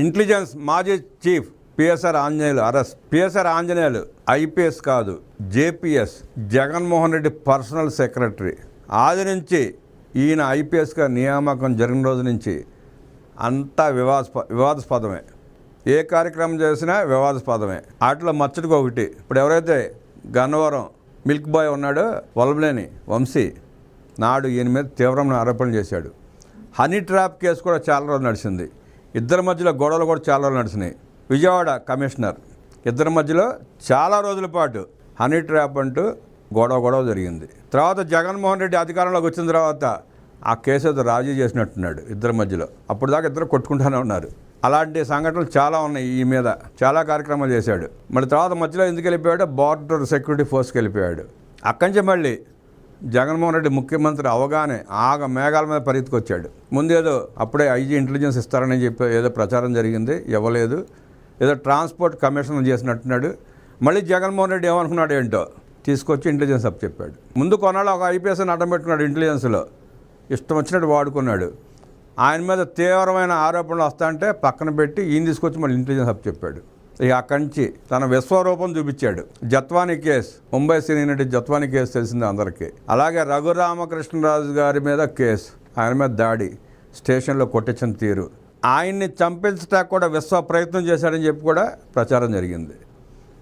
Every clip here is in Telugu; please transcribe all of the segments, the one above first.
ఇంటెలిజెన్స్ మాజీ chief PSR Anjaneyulu arrest. PSR Anjaneyulu IPS కాదు JPS Jaganmohan Reddy personal secretary. ఆది నుంచి ఈయన ఐపీఎస్గా నియామకం జరిగిన రోజు నుంచి అంతా వివాదస్ప వివాదాస్పదమే. ఏ కార్యక్రమం చేసినా వివాదాస్పదమే. వాటిలో మచ్చటికి ఒకటి. ఇప్పుడు ఎవరైతే గన్నవరం మిల్క్ బాయ్ ఉన్నాడో వలబలేని వంశీ నాడు ఈయన మీద తీవ్రమైన ఆరోపణలు చేశాడు. హనీ ట్రాప్ కేసు కూడా చాలా రోజులు నడిచింది. ఇద్దరి మధ్యలో గొడవలు కూడా చాలా రోజులు నడిచినాయి. విజయవాడ కమిషనర్. ఇద్దరి మధ్యలో చాలా రోజుల పాటు హనీ ట్రాప్ అంటూ గొడవ గొడవ జరిగింది. తర్వాత జగన్మోహన్ రెడ్డి అధికారంలోకి వచ్చిన తర్వాత ఆ కేసు రాజీ చేసినట్టున్నాడు ఇద్దరి మధ్యలో. అప్పుడు దాకా ఇద్దరు కొట్టుకుంటూనే ఉన్నారు. అలాంటి సంఘటనలు చాలా ఉన్నాయి ఈ మీద. చాలా కార్యక్రమాలు చేశాడు. మళ్ళీ తర్వాత మధ్యలో ఎందుకు వెళ్ళిపోయాడు బార్డర్ సెక్యూరిటీ ఫోర్స్కి వెళ్ళిపోయాడు. అక్కడి నుంచి మళ్ళీ జగన్మోహన్ రెడ్డి ముఖ్యమంత్రి అవగానే ఆగ మేఘాల మీద పరిగెత్తుకొచ్చాడు. ముందేదో అప్పుడే ఐజీ ఇంటెలిజెన్స్ ఇస్తారని చెప్పి ఏదో ప్రచారం జరిగింది ఇవ్వలేదు. ఏదో ట్రాన్స్పోర్ట్ కమిషన్ చేసినట్టున్నాడు. మళ్ళీ జగన్మోహన్ రెడ్డి ఏమనుకున్నాడు ఏంటో? తీసుకొచ్చి ఇంటెలిజెన్స్ అప్ చెప్పాడు. ముందు కొన్నాళ్ళు ఒక ఐపీఎస్ అడ్డం పెట్టుకున్నాడు ఇంటెలిజెన్స్లో. ఇష్టం వచ్చినట్టు వాడుకున్నాడు. ఆయన మీద తీవ్రమైన ఆరోపణలు వస్తాయంటే పక్కన పెట్టి ఈయన తీసుకొచ్చి మళ్ళీ ఇంటెలిజెన్స్ అప్ చెప్పాడు. ఇక అక్కడి నుంచి తన విశ్వరూపం చూపించాడు. జత్వాని కేసు ముంబై సినీ నటి జత్వాని కేసు తెలిసింది అందరికీ. అలాగే రఘురామకృష్ణరాజు గారి మీద కేసు ఆయన మీద దాడి స్టేషన్లో కొట్టించిన తీరు. ఆయన్ని చంపించటానికి కూడా విశ్వ ప్రయత్నం చేశాడని చెప్పి కూడా ప్రచారం జరిగింది.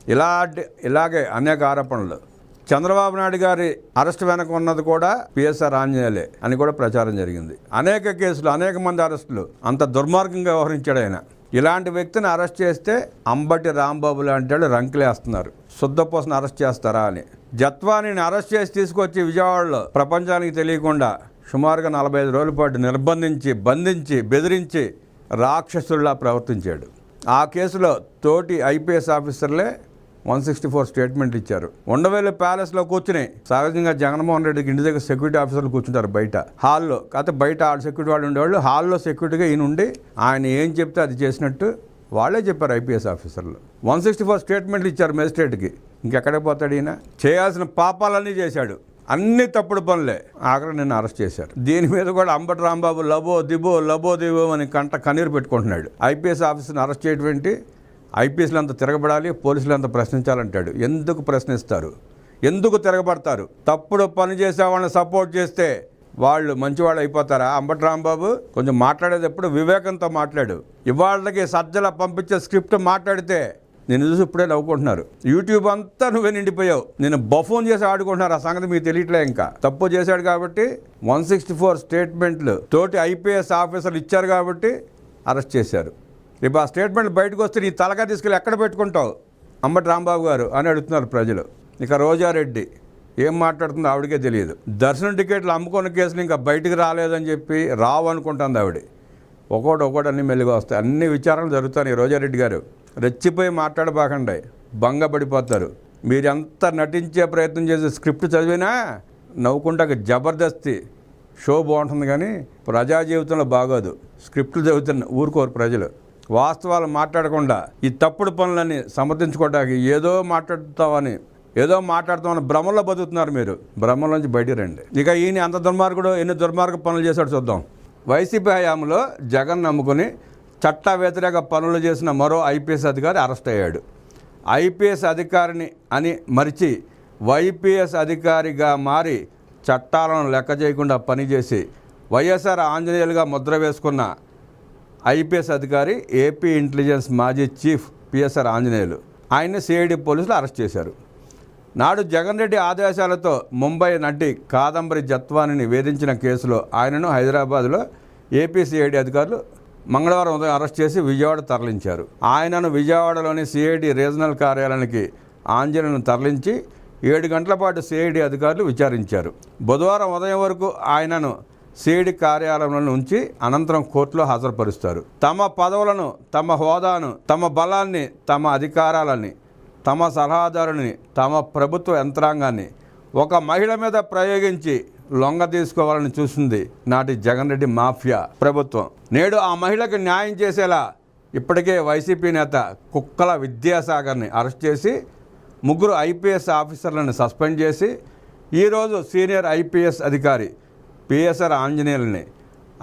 ఇలాంటి ఇలాగే అనేక ఆరోపణలు. చంద్రబాబు నాయుడు గారి అరెస్ట్ వెనక ఉన్నది కూడా పిఎస్ఆర్ ఆంజనేయులే అని కూడా ప్రచారం జరిగింది. అనేక కేసులు అనేక మంది అరెస్టులు. అంత దుర్మార్గంగా వ్యవహరించాడు ఆయన. ఇలాంటి వ్యక్తిని అరెస్ట్ చేస్తే అంబటి రాంబాబు లాంటి వాళ్ళు రంకులేస్తున్నారు. శుద్ధపోసను అరెస్ట్ చేస్తారా అని. జత్వానిని అరెస్ట్ చేసి తీసుకొచ్చి విజయవాడలో ప్రపంచానికి తెలియకుండా సుమారుగా నలభై ఐదు రోజుల పాటు నిర్బంధించి బంధించి బెదిరించి రాక్షసుల్లా ప్రవర్తించాడు. ఆ కేసులో తోటి ఐపీఎస్ ఆఫీసర్లే వన్ సిక్స్టీ ఫోర్ స్టేట్మెంట్ ఇచ్చారు. ఉండవేలు ప్యాలెస్లో కూర్చుని సహజంగా జగన్మోహన్ రెడ్డికి ఇంటి దగ్గర సెక్యూరిటీ ఆఫీసర్లు కూర్చుంటారు బయట. హాల్లో కాకపోతే బయట ఆడ సెక్యూరిటీ వాళ్ళు ఉండేవాళ్ళు. హాల్లో సెక్యూరిటీగా ఈయన ఉండి ఆయన ఏం చెప్తే అది చేసినట్టు వాళ్ళే చెప్పారు ఐపీఎస్ ఆఫీసర్లు. వన్ సిక్స్టీ ఫోర్ స్టేట్మెంట్లు ఇచ్చారు మెజిస్ట్రేట్కి. ఇంకెక్కడికి పోతాడు ఈయన? చేయాల్సిన పాపాలన్నీ చేశాడు. అన్ని తప్పుడు పనులే. ఆఖరి నిన్ను అరెస్ట్ చేశారు. దీని మీద కూడా అంబటి రాంబాబు లబో దిబో లబో దిబో అని కంట కన్నీరు పెట్టుకుంటున్నాడు. ఐపీఎస్ ఆఫీసర్ని అరెస్ట్ చేయటువంటి ఐపీఎస్లు అంత తిరగబడాలి పోలీసులు అంత ప్రశ్నించాలంటాడు. ఎందుకు ప్రశ్నిస్తారు? ఎందుకు తిరగబడతారు? తప్పుడు పని చేసే వాళ్ళని సపోర్ట్ చేస్తే వాళ్ళు మంచివాళ్ళు అయిపోతారా? అంబటి రాంబాబు కొంచెం మాట్లాడేటప్పుడు వివేకంతో మాట్లాడు. ఇవాళకి సజ్జల పంపించే స్క్రిప్ట్ మాట్లాడితే నేను చూసి ఇప్పుడే నవ్వుకుంటున్నారు. యూట్యూబ్ అంతా నువ్వే నిండిపోయావు. నేను బఫోన్ చేసి ఆడుకుంటున్నారు. ఆ సంగతి మీకు తెలియట్లే ఇంకా. తప్పు చేశాడు కాబట్టి వన్ సిక్స్టీ ఫోర్ స్టేట్మెంట్లు తోటి ఐపీఎస్ ఆఫీసర్లు ఇచ్చారు కాబట్టి అరెస్ట్ చేశారు. రేపు ఆ స్టేట్మెంట్ బయటకు వస్తే నీ తలగా తీసుకెళ్ళి ఎక్కడ పెట్టుకుంటావు? అంబటి రాంబాబు గారు అని అడుగుతున్నారు ప్రజలు. ఇక రోజారెడ్డి ఏం మాట్లాడుతుందో ఆవిడకే తెలియదు. దర్శనం టికెట్లు అమ్ముకున్న కేసులు ఇంకా బయటికి రాలేదని చెప్పి రావు అనుకుంటుంది ఆవిడ. ఒకటి ఒకటి అన్ని మెల్లిగా వస్తాయి. అన్ని విచారణలు జరుగుతాయి రోజారెడ్డి గారు. రెచ్చిపోయి మాట్లాడబాకండి. భంగపడిపోతారు. మీరు ఎంత నటించే ప్రయత్నం చేసే స్క్రిప్ట్ చదివినా నవ్వుకుంటాక జబర్దస్తి షో బాగుంటుంది కానీ ప్రజా జీవితంలో బాగోదు. స్క్రిప్ట్లు చదువుతున్న ఊరుకోరు ప్రజలు. వాస్తవాలు మాట్లాడకుండా ఈ తప్పుడు పనులన్నీ సమర్థించుకోవడానికి ఏదో మాట్లాడుతామని ఏదో మాట్లాడుతామని భ్రమలో బతుకుతున్నారు మీరు. భ్రమల నుంచి బయటికి రండి. ఇక ఈయన అంత దుర్మార్గుడు ఎన్ని దుర్మార్గ పనులు చేశాడు చూద్దాం. వైసీపీ హయాంలో జగన్ నమ్ముకుని చట్ట వ్యతిరేక పనులు చేసిన మరో ఐపీఎస్ అధికారి అరెస్ట్ అయ్యాడు. ఐపీఎస్ అధికారిని అని మరిచి వైపీఎస్ అధికారిగా మారి చట్టాలను లెక్క చేయకుండా పనిచేసి వైఎస్ఆర్ ఆంజనేయులుగా ముద్ర వేసుకున్న ఐపీఎస్ అధికారి ఏపీ ఇంటెలిజెన్స్ మాజీ చీఫ్ పిఎస్ఆర్ ఆంజనేయులు. ఆయన్ని సిఐడి పోలీసులు అరెస్ట్ చేశారు. నాడు జగన్ రెడ్డి ఆదేశాలతో ముంబై నటి కాదంబరి జత్వానిని వేధించిన కేసులో ఆయనను హైదరాబాద్లో ఏపీ సిఐడి అధికారులు మంగళవారం ఉదయం అరెస్ట్ చేసి విజయవాడ తరలించారు. ఆయనను విజయవాడలోని సిఐడి రీజనల్ కార్యాలయానికి ఆంజనేయులను తరలించి ఏడు గంటల పాటు సిఐడి అధికారులు విచారించారు. బుధవారం ఉదయం వరకు ఆయనను సిఐడి కార్యాలయంలో ఉంచి అనంతరం కోర్టులో హాజరుపరుస్తారు. తమ పదవులను తమ హోదాను తమ బలాన్ని తమ అధికారాలని తమ సలహాదారుని తమ ప్రభుత్వ యంత్రాంగాన్ని ఒక మహిళ మీద ప్రయోగించి లొంగ తీసుకోవాలని చూసింది నాటి జగన్ రెడ్డి మాఫియా ప్రభుత్వం. నేడు ఆ మహిళకు న్యాయం చేసేలా ఇప్పటికే వైసీపీ నేత కుక్కల విద్యాసాగర్ని అరెస్ట్ చేసి ముగ్గురు ఐపీఎస్ ఆఫీసర్లను సస్పెండ్ చేసి ఈరోజు సీనియర్ ఐపీఎస్ అధికారి పిఎస్ఆర్ ఆంజనేయులని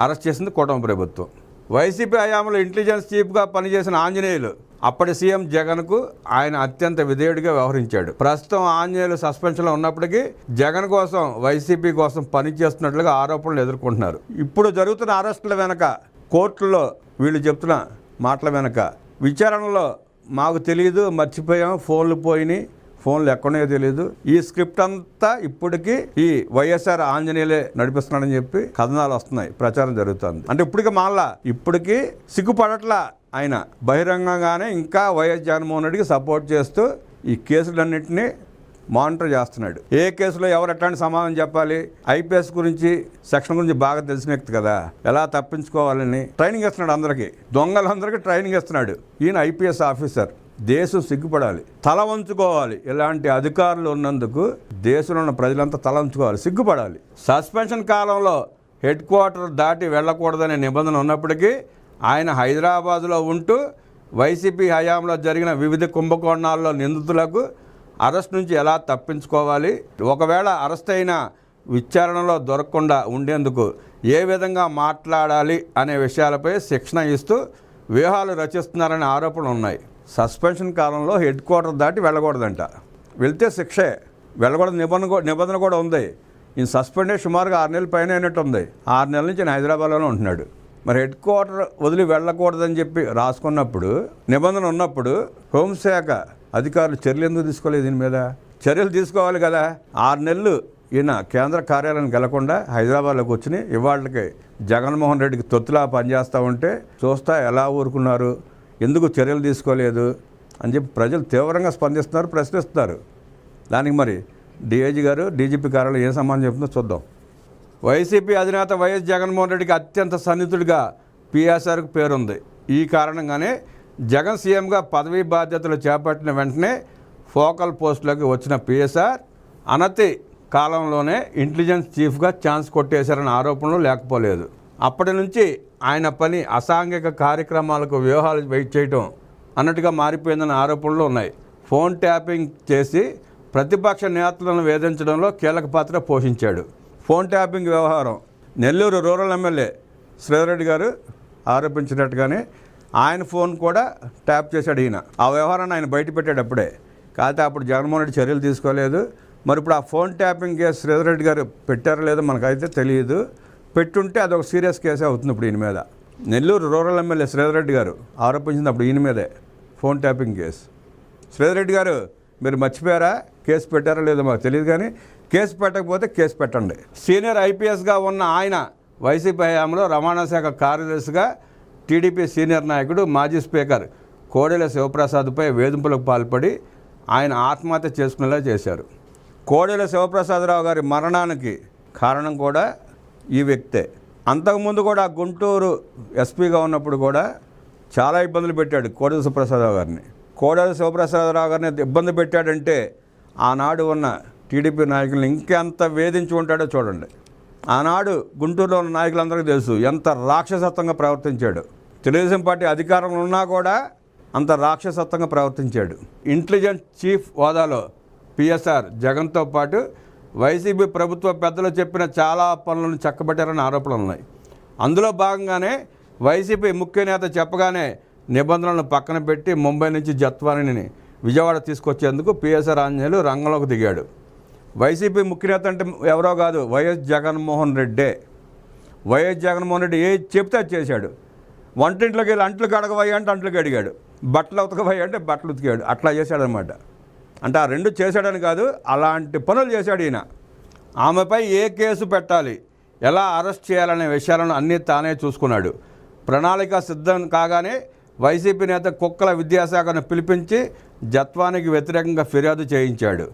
అరెస్ట్ చేసింది కూటమి ప్రభుత్వం. వైసీపీ హయాంలో ఇంటెలిజెన్స్ చీఫ్గా పనిచేసిన ఆంజనేయులు అప్పటి సీఎం జగన్కు ఆయన అత్యంత విధేయుడిగా వ్యవహరించాడు. ప్రస్తుతం ఆంజనేయులు సస్పెన్షన్లో ఉన్నప్పటికీ జగన్ కోసం వైసీపీ కోసం పనిచేస్తున్నట్లుగా ఆరోపణలు ఎదుర్కొంటున్నారు. ఇప్పుడు జరుగుతున్న అరెస్టుల వెనక కోర్టులో వీళ్ళు చెప్తున్న మాటల వెనక విచారణలో మాకు తెలియదు మర్చిపోయాం ఫోన్లు పోయినాయి ఫోన్లు ఎక్కడో తెలియదు ఈ స్క్రిప్ట్ అంతా ఇప్పటికీ ఈ వైఎస్ఆర్ ఆంజనేయులే నడిపిస్తున్నాడని చెప్పి కథనాలు వస్తున్నాయి ప్రచారం జరుగుతుంది. అంటే ఇప్పటికి మళ్ళా ఇప్పటికీ సిగ్గుపడట్లా ఆయన. బహిరంగంగానే ఇంకా వైఎస్ జగన్మోహన్ రెడ్డికి సపోర్ట్ చేస్తూ ఈ కేసులన్నింటినీ మానిటర్ చేస్తున్నాడు. ఏ కేసులో ఎవరు ఎట్లాంటి సమాధానం చెప్పాలి? ఐపీఎస్ గురించి సెక్షన్ గురించి బాగా తెలిసిన వ్యక్తి కదా. ఎలా తప్పించుకోవాలని ట్రైనింగ్ ఇస్తున్నాడు అందరికీ. దొంగలందరికీ ట్రైనింగ్ ఇస్తున్నాడు. ఈయన ఐపీఎస్ ఆఫీసర్. దేశం సిగ్గుపడాలి తల వంచుకోవాలి. ఇలాంటి అధికారులు ఉన్నందుకు దేశంలో ఉన్న ప్రజలంతా తల వంచుకోవాలి సిగ్గుపడాలి. సస్పెన్షన్ కాలంలో హెడ్ క్వార్టర్ దాటి వెళ్ళకూడదనే నిబంధన ఉన్నప్పటికీ ఆయన హైదరాబాదులో ఉంటూ వైసీపీ హయాంలో జరిగిన వివిధ కుంభకోణాల్లో నిందితులకు అరెస్ట్ నుంచి ఎలా తప్పించుకోవాలి ఒకవేళ అరెస్ట్ అయిన విచారణలో దొరకకుండా ఉండేందుకు ఏ విధంగా మాట్లాడాలి అనే విషయాలపై శిక్షణ ఇస్తూ వ్యూహాలు రచిస్తున్నారనే ఆరోపణలు ఉన్నాయి. సస్పెన్షన్ కాలంలో హెడ్ క్వార్టర్ దాటి వెళ్ళకూడదంట. వెళ్తే శిక్షే. వెళ్ళకూడదు నిబంధన నిబంధన కూడా ఉంది. ఈ సస్పెండ్ సుమారుగా ఆరు నెలల పైన అయినట్టు ఉంది. ఆరు నెలల నుంచి నేను హైదరాబాద్లోనే ఉంటున్నాడు. మరి హెడ్ క్వార్టర్ వదిలి వెళ్ళకూడదని చెప్పి రాసుకున్నప్పుడు నిబంధన ఉన్నప్పుడు హోంశాఖ అధికారులు చర్యలు ఎందుకు తీసుకోలేదు దీని మీద? చర్యలు తీసుకోవాలి కదా. ఆరు నెలలు ఈయన కేంద్ర కార్యాలయానికి వెళ్ళకుండా హైదరాబాద్లోకి కూర్చుని ఇవాళకి జగన్మోహన్ రెడ్డికి తొత్తులా పనిచేస్తూ ఉంటే చూస్తా ఎలా ఊరుకున్నారు? ఎందుకు చర్యలు తీసుకోలేదు అని చెప్పి ప్రజలు తీవ్రంగా స్పందిస్తున్నారు ప్రశ్నిస్తున్నారు. దానికి మరి డిఐజీ గారు డీజీపీ కార్యాలయం ఏం సమాధానం చెప్తుందో చూద్దాం. వైసీపీ అధినేత వైఎస్ జగన్మోహన్ రెడ్డికి అత్యంత సన్నిహితుడిగా పిఎస్ఆర్కు పేరుంది. ఈ కారణంగానే జగన్ సీఎంగా పదవీ బాధ్యతలు చేపట్టిన వెంటనే ఫోకల్ పోస్టులోకి వచ్చిన పిఎస్ఆర్ అనతి కాలంలోనే ఇంటెలిజెన్స్ చీఫ్గా ఛాన్స్ కొట్టేశారన్న ఆరోపణలు లేకపోలేదు. అప్పటి నుంచి ఆయన పని అసాంఘిక కార్యక్రమాలకు వ్యూహాలు వెయిట్ చేయటం అన్నట్టుగా మారిపోయిందన్న ఆరోపణలు ఉన్నాయి. ఫోన్ ట్యాపింగ్ చేసి ప్రతిపక్ష నేతలను వేధించడంలో కీలక పాత్ర పోషించాడు. ఫోన్ ట్యాపింగ్ వ్యవహారం నెల్లూరు రూరల్ ఎమ్మెల్యే శ్రీధరెడ్డి గారు ఆరోపించినట్టుగానే ఆయన ఫోన్ కూడా ట్యాప్ చేశాడు ఈయన. ఆ వ్యవహారాన్ని ఆయన బయట పెట్టాడు అప్పుడే కాకపోతే అప్పుడు జగన్మోహన్ రెడ్డి చర్యలు తీసుకోలేదు. మరి ఇప్పుడు ఆ ఫోన్ ట్యాపింగ్ కేసు శ్రీధరెడ్డి గారు పెట్టారో లేదో మనకైతే తెలియదు. పెట్టుంటే అదొక సీరియస్ కేసే అవుతుంది ఇప్పుడు ఈయన మీద. నెల్లూరు రూరల్ ఎమ్మెల్యే శ్రీధరెడ్డి గారు ఆరోపించింది అప్పుడు ఈయన మీదే ఫోన్ ట్యాపింగ్ కేసు. శ్రీధరెడ్డి గారు మీరు మర్చిపోయారా? కేసు పెట్టారా లేదో మాకు తెలియదు కానీ కేసు పెట్టకపోతే కేసు పెట్టండి. సీనియర్ ఐపీఎస్గా ఉన్న ఆయన వైసీపీ హయాంలో రవాణా శాఖ కార్యదర్శిగా టీడీపీ సీనియర్ నాయకుడు మాజీ స్పీకర్ కోడెల శివప్రసాద్పై వేధింపులకు పాల్పడి ఆయన ఆత్మహత్య చేసుకునేలా చేశారు. కోడెల శివప్రసాదరావు గారి మరణానికి కారణం కూడా ఈ వ్యక్తే. అంతకుముందు కూడా గుంటూరు ఎస్పీగా ఉన్నప్పుడు కూడా చాలా ఇబ్బందులు పెట్టాడు కోడెల సుప్రసాదరావు గారిని. కోడెల శివప్రసాదరావు గారిని ఇబ్బంది పెట్టాడంటే ఆనాడు ఉన్న టీడీపీ నాయకులను ఇంకెంత వేధించి ఉంటాడో చూడండి. ఆనాడు గుంటూరులో ఉన్న నాయకులందరికీ తెలుసు ఎంత రాక్షసత్వంగా ప్రవర్తించాడు. తెలుగుదేశం పార్టీ అధికారంలో ఉన్నా కూడా అంత రాక్షసత్వంగా ప్రవర్తించాడు. ఇంటెలిజెన్స్ చీఫ్ హోదాలో పిఎస్ఆర్ జగన్తో పాటు వైసీపీ ప్రభుత్వ పెద్దలు చెప్పిన చాలా పనులను చక్కబెట్టారని ఆరోపణలు ఉన్నాయి. అందులో భాగంగానే వైసీపీ ముఖ్య నేత చెప్పగానే నిబంధనలను పక్కన పెట్టి ముంబై నుంచి జత్వానిని విజయవాడ తీసుకొచ్చేందుకు పిఎస్ఆర్ ఆంజనేయులు రంగంలోకి దిగాడు. వైసీపీ ముఖ్య నేత అంటే ఎవరో కాదు వైఎస్ జగన్మోహన్ రెడ్డే. వైఎస్ జగన్మోహన్ రెడ్డి ఏది చెప్తే చేశాడు. వంటింట్లోకి వెళ్ళి అంట్లు కడగవయ్యా అంటే అంట్లు కడిగాడు బట్టలు ఉతకవయ్యా అంటే బట్టలు ఉతికాడు. అట్లా చేశాడనమాట అంటే ఆ రెండు చేశాడని కాదు అలాంటి పనులు చేశాడు ఈయన. ఆమెపై ఏ కేసు పెట్టాలి ఎలా అరెస్ట్ చేయాలనే విషయాలను అన్నీ తానే చూసుకున్నాడు. ప్రణాళిక సిద్ధం కాగానే వైసీపీ నేత కుక్కల విద్యాశాఖను పిలిపించి జత్వానికి వ్యతిరేకంగా ఫిర్యాదు చేయించాడు.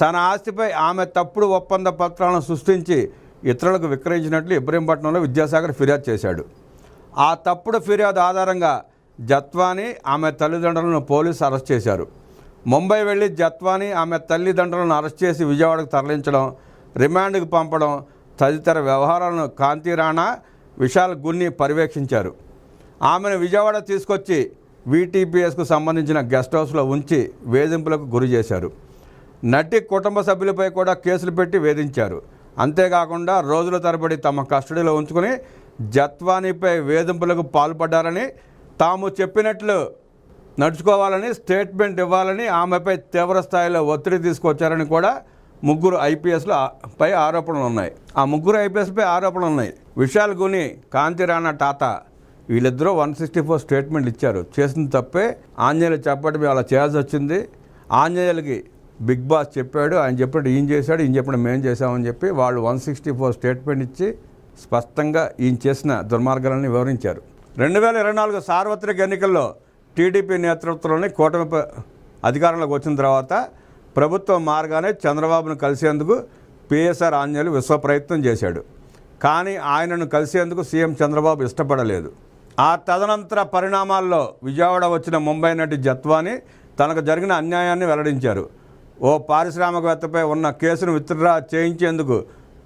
తన ఆస్తిపై ఆమె తప్పుడు ఒప్పంద పత్రాలను సృష్టించి ఇతరులకు విక్రయించినట్లు ఇబ్రహీంపట్నంలో విద్యాసాగర్ ఫిర్యాదు చేశాడు. ఆ తప్పుడు ఫిర్యాదు ఆధారంగా జత్వాని ఆమె తల్లిదండ్రులను పోలీసు అరెస్ట్ చేశారు. ముంబై వెళ్ళి జత్వాని ఆమె తల్లిదండ్రులను అరెస్ట్ చేసి విజయవాడకు తరలించడం రిమాండ్కు పంపడం తదితర వ్యవహారాలను కాంతి రాణా విశాల్ గున్ని పర్యవేక్షించారు. ఆమెను విజయవాడ తీసుకొచ్చి వీటీపీఎస్కు సంబంధించిన గెస్ట్ హౌస్లో ఉంచి వేధింపులకు గురి చేశారు. నటి కుటుంబ సభ్యులపై కూడా కేసులు పెట్టి వేధించారు. అంతేకాకుండా రోజుల తరబడి తమ కస్టడీలో ఉంచుకుని జత్వానీపై వేధింపులకు పాల్పడ్డారని తాము చెప్పినట్లు నడుచుకోవాలని స్టేట్మెంట్ ఇవ్వాలని ఆమెపై తీవ్ర స్థాయిలో ఒత్తిడి తీసుకొచ్చారని కూడా ముగ్గురు ఐపీఎస్లు పై ఆరోపణలు ఉన్నాయి. ఆ ముగ్గురు ఐపీఎస్పై ఆరోపణలు ఉన్నాయి. విశాల్ గుని కాంతి రాణా టాటా వీళ్ళిద్దరూ వన్ సిక్స్టీ ఫోర్ స్టేట్మెంట్ ఇచ్చారు. చేసిన తప్పే. ఆంజనేయులు చెప్పడం అలా చేయాల్సి వచ్చింది. ఆంజనేయులకి బిగ్ బాస్ చెప్పాడు. ఆయన చెప్పినట్టు ఈయన చేశాడు ఈయన చెప్పిన మేము చేశామని చెప్పి వాళ్ళు వన్ సిక్స్టీ ఫోర్ స్టేట్మెంట్ ఇచ్చి స్పష్టంగా ఈయన చేసిన దుర్మార్గాలను వివరించారు. రెండు వేల ఇరవై నాలుగు సార్వత్రిక ఎన్నికల్లో టీడీపీ నేతృత్వంలోని కూటమి అధికారంలోకి వచ్చిన తర్వాత ప్రభుత్వం మార్గానే చంద్రబాబును కలిసేందుకు పిఎస్ఆర్ ఆంజనేయులు విశ్వ ప్రయత్నం చేశాడు. కానీ ఆయనను కలిసేందుకు సీఎం చంద్రబాబు ఇష్టపడలేదు. ఆ తదనంతర పరిణామాల్లో విజయవాడ వచ్చిన ముంబై నటి జత్వాని తనకు జరిగిన అన్యాయాన్ని వెల్లడించారు. ఓ పారిశ్రామికవేత్తపై ఉన్న కేసును విత్డ్రా చేయించేందుకు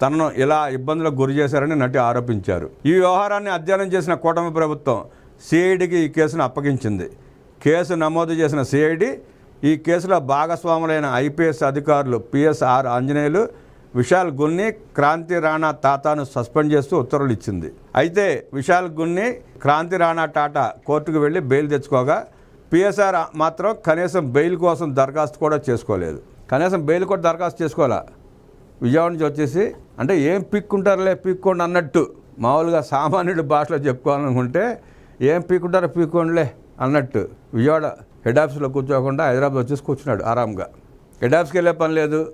తనను ఇలా ఇబ్బందులకు గురి చేశారని నటి ఆరోపించారు. ఈ వ్యవహారాన్ని అధ్యయనం చేసిన కూటమి ప్రభుత్వం సిఐడికి ఈ కేసును అప్పగించింది. కేసు నమోదు చేసిన సిఐడి ఈ కేసులో భాగస్వాములైన ఐపీఎస్ అధికారులు పిఎస్ఆర్ ఆంజనేయులు విశాల్ గున్ని క్రాంతి రాణా టాటాను సస్పెండ్ చేస్తూ ఉత్తర్వులు ఇచ్చింది. అయితే విశాల్ గున్ని క్రాంతి రాణా టాటా కోర్టుకు వెళ్ళి బెయిల్ తెచ్చుకోగా పిఎస్ఆర్ మాత్రం కనీసం బెయిల్ కోసం దరఖాస్తు కూడా చేసుకోలేదు. కనీసం బెయిల్ కూడా దరఖాస్తు చేసుకోవాలా? విజయవాడ నుంచి వచ్చేసి అంటే ఏం పిక్కుంటారులే పిక్కోండి అన్నట్టు మామూలుగా సామాన్యుడి భాషలో చెప్పుకోవాలనుకుంటే ఏం పీకుంటారో పీకోండిలే అన్నట్టు విజయవాడ హెడ్ ఆఫీస్లో కూర్చోకుండా హైదరాబాద్ వచ్చేసి కూర్చున్నాడు ఆరాంగా. హెడ్ ఆఫీస్కి వెళ్ళే పని లేదు.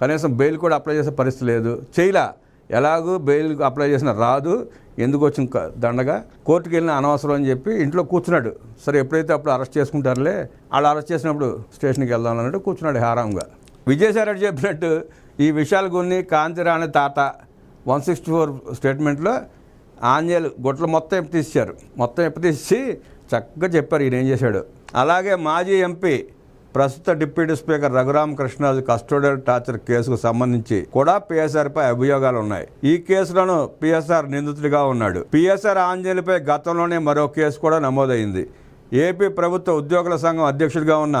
కనీసం బెయిల్ కూడా అప్లై చేసే పరిస్థితి లేదు. చేయలా. ఎలాగూ బెయిల్ అప్లై చేసిన రాదు. ఎందుకు వచ్చిన దండగా? కోర్టుకి వెళ్ళిన అనవసరం అని చెప్పి ఇంట్లో కూర్చున్నాడు. సరే ఎప్పుడైతే అప్పుడు అరెస్ట్ చేసుకుంటారులే వాళ్ళు అరెస్ట్ చేసినప్పుడు స్టేషన్కి వెళ్దాం అన్నట్టు కూర్చున్నాడు హారాంగా విజయసాయిరెడ్డి చెప్పినట్టు ఈ విషయాల గున్ని కాంతిరాణి తాత వన్ సిక్స్టీ ఫోర్ స్టేట్మెంట్లో ఆంజలు గుట్లు మొత్తం ఎప్పతీశారు మొత్తం ఎప్పతీసి చక్కగా చెప్పారు ఈయన ఏం చేశాడు. అలాగే మాజీ ఎంపీ ప్రస్తుత deputy speaker Raghurama Krishnaraju custodial torture కేసుకు సంబంధించి కూడా పిఎస్ఆర్పై అభియోగాలు ఉన్నాయి. ఈ కేసులోనూ పిఎస్ఆర్ నిందితుడిగా ఉన్నాడు. పిఎస్ఆర్ ఆంజలిపై గతంలోనే మరో కేసు కూడా నమోదైంది. ఏపీ ప్రభుత్వ ఉద్యోగుల సంఘం అధ్యక్షుడిగా ఉన్న